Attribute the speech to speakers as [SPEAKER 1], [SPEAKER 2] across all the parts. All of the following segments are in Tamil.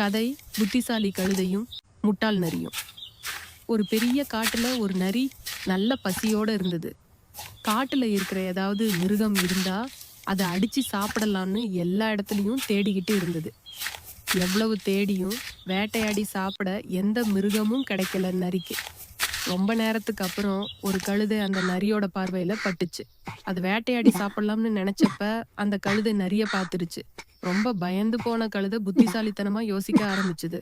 [SPEAKER 1] கதை புத்திசாலி கழுதையும் முட்டாள் நரியும். ஒரு பெரிய காட்டில் ஒரு நரி நல்ல பசியோடு இருந்தது. காட்டில் இருக்கிற ஏதாவது மிருகம் இருந்தால் அதை அடித்து சாப்பிடலாம்னு எல்லா இடத்துலையும் தேடிக்கிட்டு இருந்தது. எவ்வளவு தேடியும் வேட்டையாடி சாப்பிட எந்த மிருகமும் கிடைக்கல நரிக்கு. ரொம்ப நேரத்துக்கு அப்புறம் ஒரு கழுதை அந்த நரியோட பார்வையில் பட்டுச்சு. அது வேட்டையாடி சாப்பிடலாம்னு நினச்சப்ப அந்த கழுதை நரியை பார்த்துருச்சு. ரொம்ப பயந்து போன கழுதை புத்திசாலித்தனமா யோசிக்க ஆரம்பிச்சுது.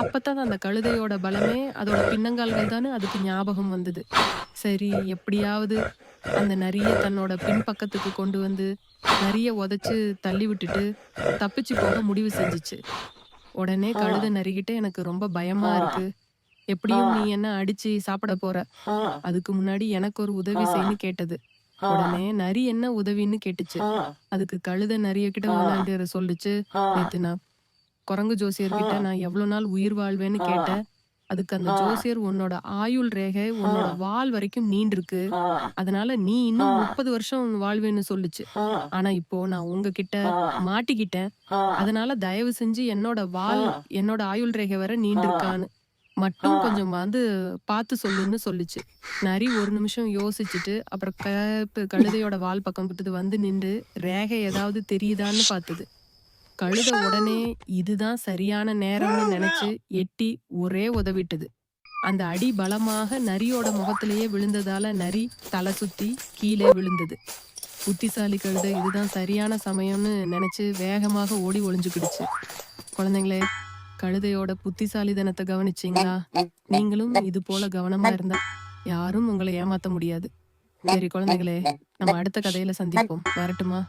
[SPEAKER 1] அப்பதான் அந்த கழுதையோட பலமே அதோட பின்னங்கால்கள் தானே அதுக்கு ஞாபகம் வந்தது. சரி எப்படியாவது அந்த நரிய தன்னோட பின்பக்கத்துக்கு கொண்டு வந்து நரிய உதைச்சு தள்ளி விட்டுட்டு தப்பிச்சு போக முடிவு செஞ்சுச்சு. உடனே கழுதை நரிகிட்ட எனக்கு ரொம்ப பயமா இருக்கு. எப்படியும் நீ என்ன அடிச்சு சாப்பிட போற? அதுக்கு முன்னாடி எனக்கு ஒரு உதவி செய்யு கேட்டது. உடனே நரி என்ன உதவின்னு கேட்டுச்சு. அதுக்கு கழுத நரிய கிட்ட வேணாண்டு சொல்லுச்சு. நேத்து நான் குரங்கு ஜோசியர்கிட்ட நான் எவ்வளவு நாள் உயிர் வாழ்வேன்னு கேட்டேன். அதுக்கு அந்த ஜோசியர் உன்னோட ஆயுள் ரேகை உன்னோட வால் வரைக்கும் நீண்டிருக்கு. அதனால நீ இன்னும் முப்பது வருஷம் வாழ்வேன்னு சொல்லுச்சு. ஆனா இப்போ நான் உங்ககிட்ட மாட்டிக்கிட்டேன். அதனால தயவு செஞ்சு என்னோட வால் என்னோட ஆயுள் ரேகை வரை நீண்டிருக்கான்னு. மட்டும் கொஞ்சம் வந்து பார்த்து சொல்லுன்னு சொல்லுச்சு. நரி ஒரு நிமிஷம் யோசிச்சுட்டு அப்புறம் கழுப்பு கழுதையோட வால் பக்கம் கிட்டது வந்து நின்று ரேகை ஏதாவது தெரியுதான்னு பார்த்தது. கழுதை உடனே இதுதான் சரியான நேரம்னு நினைச்சு எட்டி ஒரே உதவிட்டது. அந்த அடி பலமாக நரியோட முகத்திலேயே விழுந்ததால நரி தலை சுத்தி கீழே விழுந்தது. புத்திசாலி கழுதை இதுதான் சரியான சமயம்னு நினைச்சு வேகமாக ஓடி ஒளிஞ்சுக்கிடுச்சு. குழந்தைங்களே கழுதையோட புத்திசாலிதனத்தை கவனிச்சீங்களா? நீங்களும் இது போல கவனமா இருந்தா யாரும் உங்களை ஏமாத்த முடியாது. சரி குழந்தைகளே நம்ம அடுத்த கதையில சந்திப்போம். வரட்டுமா?